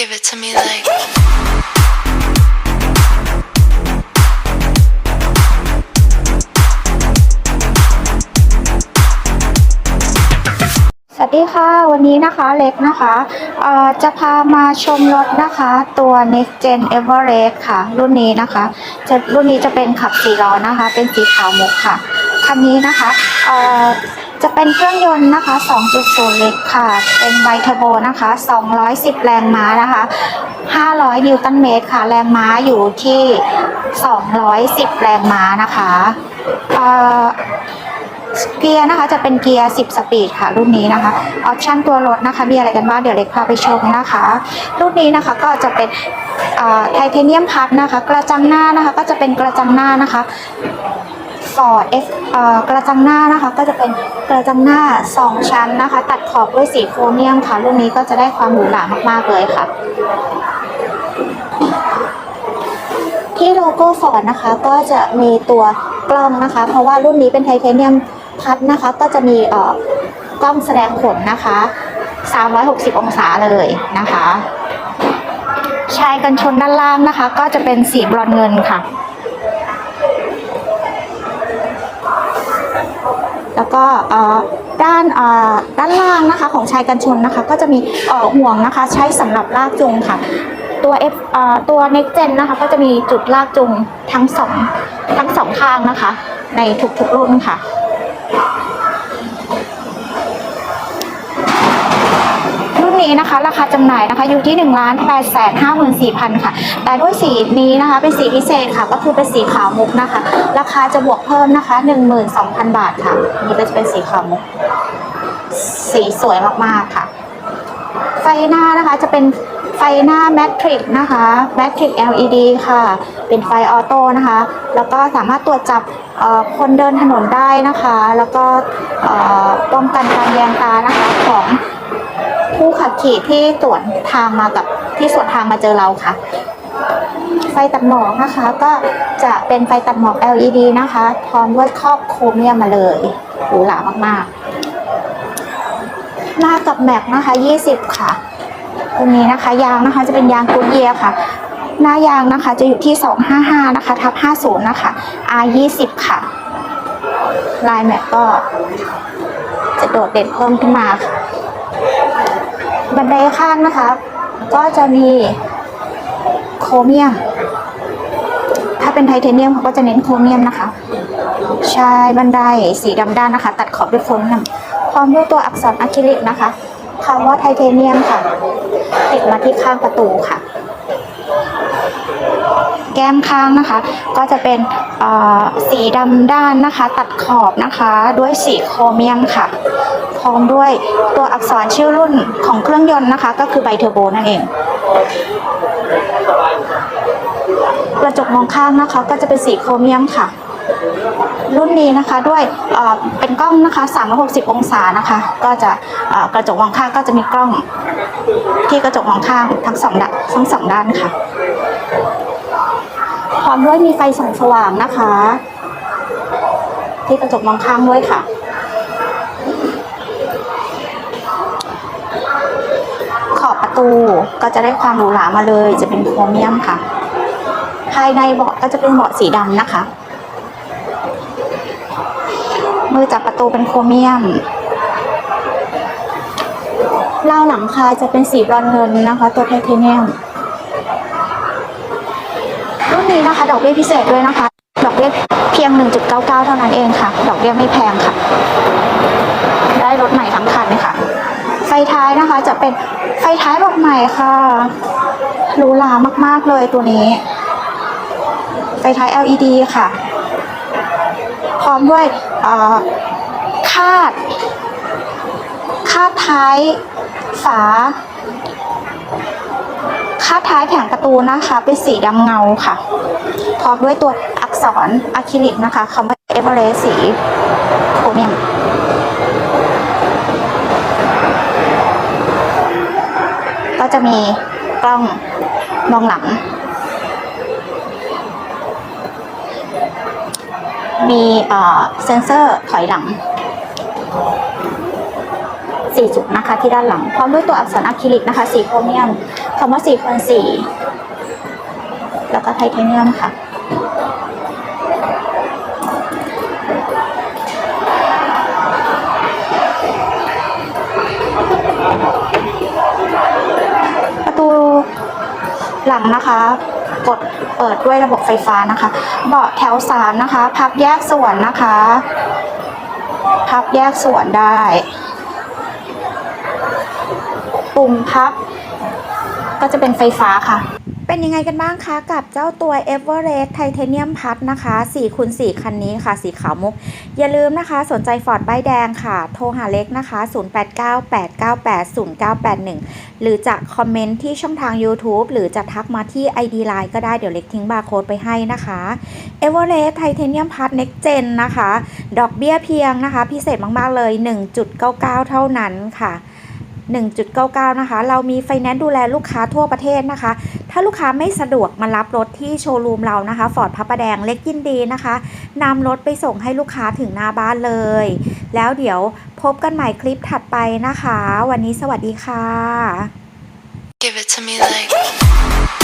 Give it to me like. สวัสดีค่ะ วันนี้นะคะเล็กนะคะเอ่อจะพามาชมรถนะคะตัว Next Gen Everest ค่ะ รุ่นนี้นะคะจะรุ่นนี้จะเป็นขับสี่ล้อนะคะ เป็นสีขาวมุกค่ะ คันนี้นะคะเอ่อ จะเป็นเครื่องยนต์นะคะ 2.0 เล็กค่ะ เป็นไบเทอร์โบนะคะ 210 แรงม้านะคะ 500 นิวตันเมตรค่ะ แรงม้าอยู่ที่ 210 แรงม้านะคะเอ่อเกียร์นะคะจะเป็นเกียร์ 10 สปีดค่ะ รุ่นนี้นะคะออปชั่นตัวรถนะคะมีอะไรกันบ้างเดี๋ยวเล็กพาไปชมนะคะ รุ่นนี้นะคะก็จะเป็นไทเทเนียมพัดนะคะ กระจังหน้านะคะก็จะเป็นกระจังหน้านะคะ ฟอร์ดเอฟกระจังหน้านะคะก็จะเป็นกระจังหน้า 2 ชั้นนะคะ ตัดขอบด้วยสีโครเมียมค่ะรุ่นนี้ก็จะได้ความหรูหรามากๆเลยค่ะ ที่โลโก้ฟอร์ดนะคะก็จะมีตัวกล้องนะคะ เพราะว่ารุ่นนี้เป็นไทเทเนียมพัดนะคะ ก็จะมีเอ่อกล้องแสดงผลนะคะ 360 องศาเลยนะคะชายกันชนด้านล่างนะคะ ก็จะเป็นสีบรอนเงินค่ะ แล้วก็ด้านด้านล่างนะคะของชายกันชนนะคะ ก็จะมีห่วงนะคะ ใช้สำหรับลากจูงค่ะ ตัว F เอ่อตัว Next Gen นะคะ ก็จะมีจุดลากจูงทั้งสองทั้งสองข้างนะคะ ในทุกๆรุ่นค่ะ รุ่ นี้นะคะ ราคาจำหน่ายนะคะอยู่ที่1นึ่งล้านแปดแสนห้าหมื่นสี่พันค่ะ แต่ด้วยสีนี้นะคะเป็นสีพิเศษค่ะ ก็คือเป็นสีขาวมุกนะคะ ราคาจะบวกเพิ่มนะคะ1 2 0 0 0บาทค่ะ นี่ก็จะเป็นสีขาวมุก สีสวยมากๆค่ะ ไฟหน้านะคะจะเป็นไฟหน้าแมทริกนะคะแมทริก LED ค่ะ เป็นไฟออโต้นะคะ แล้วก็สามารถตรวจจับคนเดินถนนได้นะคะ แล้วก็ป้องกันการแยงตานะคะของ ผู้ขับขี่ที่สวนทางมากับที่สวนทางมาเจอเราค่ะ ไฟตัดหมอกนะคะ ก็จะเป็นไฟตัดหมอก LED นะคะ พร้อมด้วยครอบโครเมียมมาเลยหรูหรามากๆหน้ากับแม็กนะคะ 20 ค่ะตรงนี้นะคะ ยางนะคะจะเป็นยางกูเยียค่ะ หน้ายางนะคะจะอยู่ที่ 255 นะคะทับ50 นะคะ R20 ค่ะ ลายแม็กก็จะโดดเด่นเพิ่มขึ้นมาค่ะ บันไดข้างนะคะ ก็จะมีโครเมียม ถ้าเป็นไทเทเนียมเขาก็จะเน้นโครเมียมนะคะ ใช่บันไดสีดำด้านนะคะ ตัดขอบด้วยโครเมียม พร้อมด้วยตัวอักษรอะคริลิกนะคะคำว่าไทเทเนียมค่ะ ติดมาที่ข้างประตูค่ะ แก้มข้างนะคะ ก็จะเป็นสีดำด้านนะคะ ตัดขอบนะคะด้วยสีโครเมียมค่ะ พร้อมด้วยตัวอักษรชื่อรุ่นของเครื่องยนต์นะคะ ก็คือไบเทอร์โบนั่นเองกระจกมองข้างนะคะ ก็จะเป็นสีโครเมียมค่ะ รุ่นนี้นะคะด้วยเป็นกล้องนะคะ360 องศานะคะ ก็จะกระจกมองข้างก็จะมีกล้องที่กระจกมองข้างทั้งสองด้านทั้งสองด้านค่ะ พร้อมด้วยมีไฟส่องสว่างนะคะ ที่กระจกมองข้างด้วยค่ะขอบประตูก็จะได้ความหรูหรามาเลย จะเป็นโครเมียมค่ะ ภายในเบาะก็จะเป็นเบาะสีดำนะคะ มือจับประตูเป็นโครเมียมเล่าหลังคาจะเป็นสีบรอนเงินนะคะ ตัวไทเทเนียม รุ่นนี้นะคะ ดอกเบี้ยพิเศษด้วยนะคะ ดอกเบี้ยเพียง 1.99 เท่านั้นเองค่ะ ดอกเบี้ยไม่แพงค่ะ ได้รถใหม่ทั้งคันค่ะ ไฟท้ายนะคะจะเป็นไฟท้ายแบบใหม่ค่ะหรูหรามาก ๆ เลยตัวนี้ ไฟท้าย LED ค่ะ พร้อมด้วยคาด คาดท้ายฝา คาดท้ายแผงประตูนะคะ เป็นสีดำเงาค่ะ พร้อมด้วยตัวอักษรอะคริลิกนะคะคำว่าเอเวอเรสสีโครเมียมก็จะมีกล้องมองหลัง มีเอ่อเซ็นเซอร์ถอยหลัง สี่จุดนะคะที่ด้านหลัง พร้อมด้วยตัวอักษรอะคริลิกนะคะสีโครเมียมคำว่า4คูณ4แล้วก็ไทเทเนียมค่ะ ประตูหลังนะคะกดเปิดด้วยระบบไฟฟ้านะคะ เบาะแถวสามนะคะ พับแยกส่วนนะคะ พับแยกส่วนได้ ปุ่มพับ ก็จะเป็นไฟฟ้าค่ะ เป็นยังไงกันบ้างคะ กับเจ้าตัว e v e r e s t Titanium Plus นะคะ4คูณ4คันนี้ค่ะ สีขาวมุก อย่าลืมนะคะ สนใจฟอร์ดใบแดงค่ะ โทรหาเล็กนะคะ 0898980981 หรือจะคอมเมนต์ที่ช่องทาง YouTube หรือจะทักมาที่ ID Line ก็ได้เดี๋ยวเล็กทิ้งบาร์โค้ดไปให้นะคะ e v e r e s t Titanium Plus Next Gen นะคะ ดอกเบี้ยเพียงนะคะ พิเศษมาก ๆ เลย 1.99 เท่านั้นค่ะ 1.99 นะคะ เรามีไฟแนนซ์ดูแลลูกค้าทั่วประเทศนะคะ ถ้าลูกค้าไม่สะดวกมารับรถที่โชว์รูมเรานะคะฟอร์ดพระประแดงเล็กยินดีนะคะนำรถไปส่งให้ลูกค้าถึงหน้าบ้านเลย แล้วเดี๋ยวพบกันใหม่คลิปถัดไปนะคะ วันนี้สวัสดีค่ะ Give it to me like.